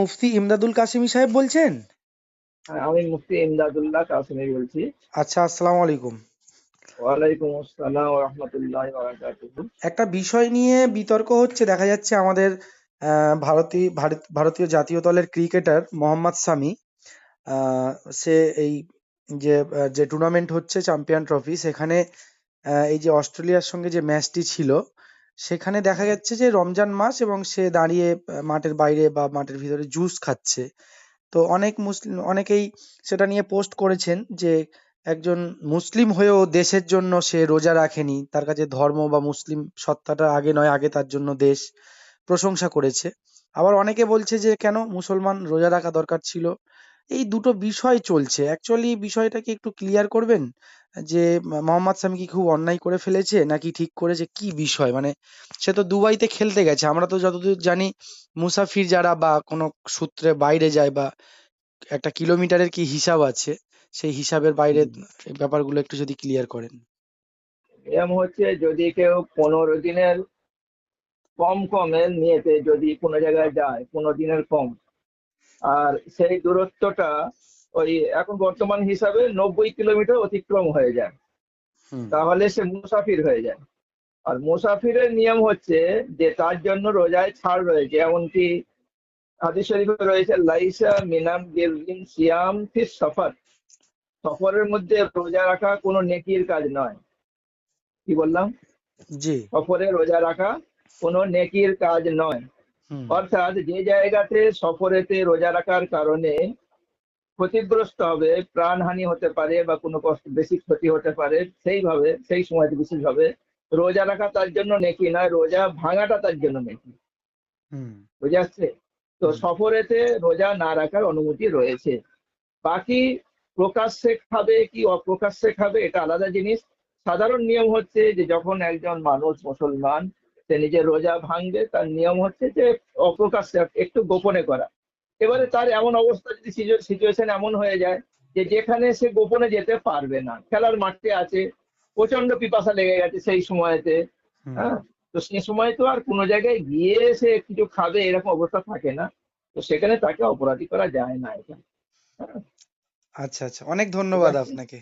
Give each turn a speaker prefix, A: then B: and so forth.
A: মুফতি ইমদাদুল কাসিমি সাহেব বলছেন?
B: হ্যাঁ, আমি মুফতি ইমদাদুল্লাহ কাসিমি বলছি।
A: আচ্ছা আসসালামু আলাইকুম।
B: ওয়ালাইকুম আসসালাম ওয়া রাহমাতুল্লাহি ওয়া বারাকাতুহু।
A: একটা বিষয় নিয়ে বিতর্ক হচ্ছে দেখা যাচ্ছে আমাদের ভারতীয় ভারত- ভারতীয় জাতীয় দলের ক্রিকেটার মোহাম্মদ সামি সে এই যে যে টুর্নামেন্ট হচ্ছে চ্যাম্পিয়ন ট্রফি সেখানে এই যে অস্ট্রেলিয়ার সঙ্গে যে ম্যাচটি ছিল সেখানে দেখা যাচ্ছে যে রমজান মাস এবং সে দাঁড়িয়ে মাঠের বাইরে বা মাঠের ভিতরে জুস খাচ্ছে। তো অনেক মুসলিম অনেকেই সেটা নিয়ে পোস্ট করেছেন যে একজন মুসলিম হয়েও দেশের জন্য সে রোজা রাখেনি। তার কাছে ধর্ম বা মুসলিম সত্তাটা আগে নয়, আগে তার জন্য দেশ প্রশংসা করেছে। আবার অনেকে বলছে যে কেন মুসলমান রোজা রাখা দরকার ছিল? এই দুটো বিষয় চলছে। অ্যাকচুয়ালি বিষয়টা কি একটু ক্লিয়ার করবেন? যে মোহাম্মদ সামি কি খুব অন্যায় করে ফেলেছে? নাকি ঠিক করেছে? কি বিষয়? মানে সে তো দুবাইতে খেলতে গেছে। আমরা তো যতদূর জানি মুসাফির যারা বা কোনো সূত্রে বাইরে যায় বা একটা কিলোমিটারের কি হিসাব আছে সেই হিসাবের বাইরে ব্যাপারগুলো একটু যদি ক্লিয়ার করেন।
B: নিয়ম হচ্ছে যদি কেউ পনেরো দিনের কম কমের নিয়েতে যদি কোনো জায়গায় যায় পনেরো দিনের কম আর সেই দূরত্বটা ওই এখন বর্তমান হিসাবে নব্বই কিলোমিটার অতিক্রম হয়ে যায়। তাহলে সে মুসাফির হয়ে যায়। আর মুসাফিরের নিয়ম হচ্ছে যে তার জন্য রোজায় ছাড় রয়েছে। এমনকি হাদিস শরীফে রয়েছে লাইসা মিনাম গিরবিন সিয়াম ফিস সফর। সফরের মধ্যে রোজা রাখা কোনো নেকির কাজ নয়। কি বললাম?
A: জি।
B: সফরে রোজা রাখা কোনো নেকির কাজ নয়। অর্থাৎ যে জায়গাতে সফরেতে রোজা রাখার কারণে ক্ষতিগ্রস্ত হবে প্রাণহানি হতে পারে বা কোনো কষ্ট বেশি ক্ষতি হতে পারে সেইভাবে সেই সময়তে বিশেষভাবে রোজা রাখা তার জন্য নেকি নয় রোজা ভাঙাটা তার জন্য নেকি।
A: হুম।
B: বুঝে আসছে তো সফরেতে রোজা না রাখার অনুমতি রয়েছে। বাকি প্রকাশ্যে খাবে কি অপ্রকাশ্যে খাবে এটা আলাদা জিনিস। সাধারণ নিয়ম হচ্ছে যে যখন একজন মানুষ মুসলমান সে নিজের রোজা ভাঙবে তার নিয়ম হচ্ছে যে অপ্রকাশ্যে একটু গোপনে করা। এবারে তার এমন অবস্থা যদি সিচুয়েশন এমন হয়ে যায় যে যেখানে সে গোপনে যেতে পারবে না। খেলার মাঠে আছে প্রচণ্ড পিপাসা লেগে গেছে সেই সময়তে হ্যাঁ? তো সেই সময় তো আর কোনো জায়গায় গিয়ে সে কিছু খাবে এরকম অবস্থা থাকে না। তো সেখানে তাকে অপরাধী করা যায় না এটা। হ্যাঁ,
A: আচ্ছা আচ্ছা। অনেক ধন্যবাদ আপনাকে।